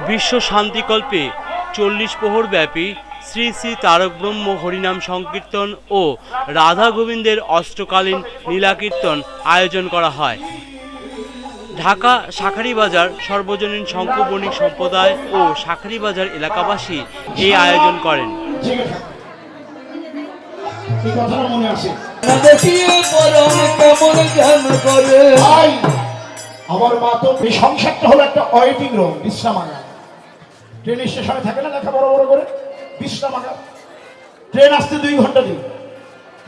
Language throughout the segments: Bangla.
বিশ্ব শান্তিকল্পে চল্লিশ প্রহর ব্যাপী শ্রী শ্রী তারক ব্রহ্ম হরিনাম সংকীর্তন ও রাধা গোবিন্দের অষ্টকালীন লীলাকীর্তন আয়োজন করা হয়। ঢাকা শাখারীবাজার সর্বজনীন শঙ্খ বণিক সম্প্রদায় ও শাখারীবাজার এলাকাবাসী এই আয়োজন করেন। কথাটা মনে আছে আমার মা তো এই সংসারটা হলো একটা ওয়েটিং রুম, বিশ্রামাগার। ট্রেন স্টেশনে থাকে না দেখা বড় বড় করে? বিশ্রামাগার। ট্রেন আসতে দুই ঘণ্টা দিন।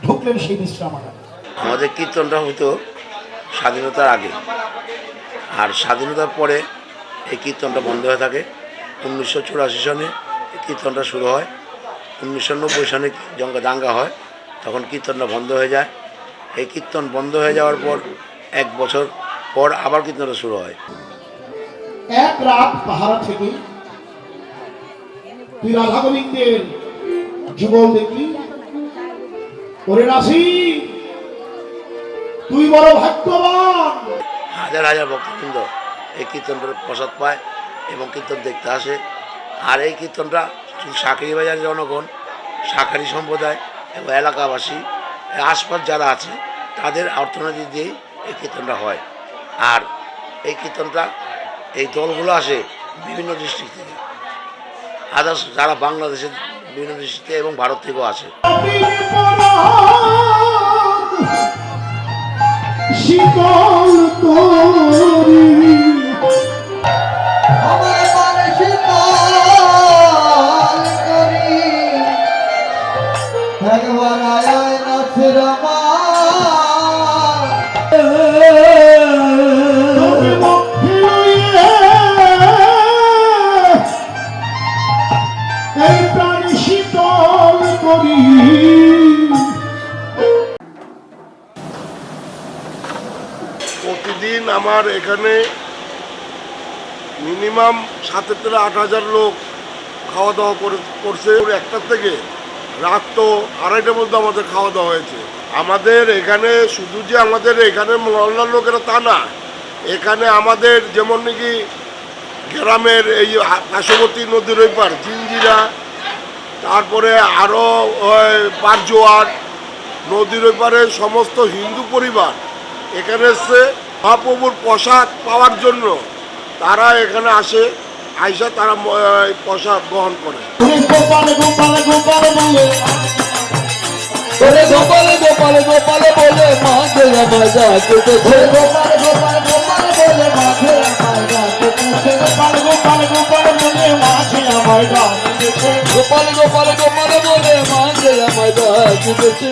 ঢুকলেন সেই বিশ্রামাগার। আমাদের কীর্তনটা হতো স্বাধীনতার আগে। আর স্বাধীনতার পরে এই কীর্তনটা বন্ধ হয়ে থাকে। উনিশশো চুরাশি সনে কীর্তনটা শুরু হয়। উনিশশো নব্বই সনে জঙ্গা দাঙ্গা হয়। তখন কীর্তনটা বন্ধ হয়ে যায়। এই কীর্তন বন্ধ হয়ে যাওয়ার পর এক বছর পর আবার কীর্তনটা শুরু হয়। এক রাত পাহারা থেকে তুই রাধা গোবিন্দের যুগল দেখলি। ওরে নাসি তুই বড় ভাগ্যবান। হাজার হাজার ভক্তবৃন্দ এই কীর্তনটার প্রসাদ পায় এবং কীর্তন দেখতে আসে। আর এই কীর্তনটা শুধু সাঁকড়ি বাজার জনগণ শাখারি সম্প্রদায় এবং এলাকাবাসী আশপাশ যারা আছে তাদের অর্থনীতি দিয়েই এই কীর্তনটা হয়। আর এই কীর্তনটা এই দলগুলো আসে বিভিন্ন ডিস্ট্রিক্ট থেকে। আদার্স যারা বাংলাদেশের বিভিন্ন ডিস্ট্রিক্ট এবং ভারত থেকেও আসে। শীতল তোরি। আয় প্রতিদিন আমার এখানে মিনিমাম সাতের থেকে আট হাজার লোক খাওয়া দাওয়া করে করছে। একটার থেকে রাত তো আড়াইটার মধ্যে আমাদের খাওয়া দাওয়া হয়েছে। আমাদের এখানে শুধু যে আমাদের এখানে মহল্লার লোকেরা তা না, এখানে আমাদের যেমন নাকি গ্রামের এই পার্শ্ববর্তী নদীর ওই পার জিঞ্জিরা, তারপরে আরও পারজোয়ার, নদীর ওই পারে সমস্ত হিন্দু পরিবার এখানে এসছে মহাপ্রভুর প্রসাদ পাওয়ার জন্য। তারা এখানে আসে আইসা তারা ম- প্রসাদ গ্রহণ করে। গোপাল গোপাল গোপাল বলে। ওরে গোপাল গোপাল গোপাল বলে ডাকতেছে গোপাল গোপাল গোপাল বলে ডাকতেছে গোপাল গোপাল গোপাল বলে গান গোপাল গোপাল গোপাল বলে ডাকতেছে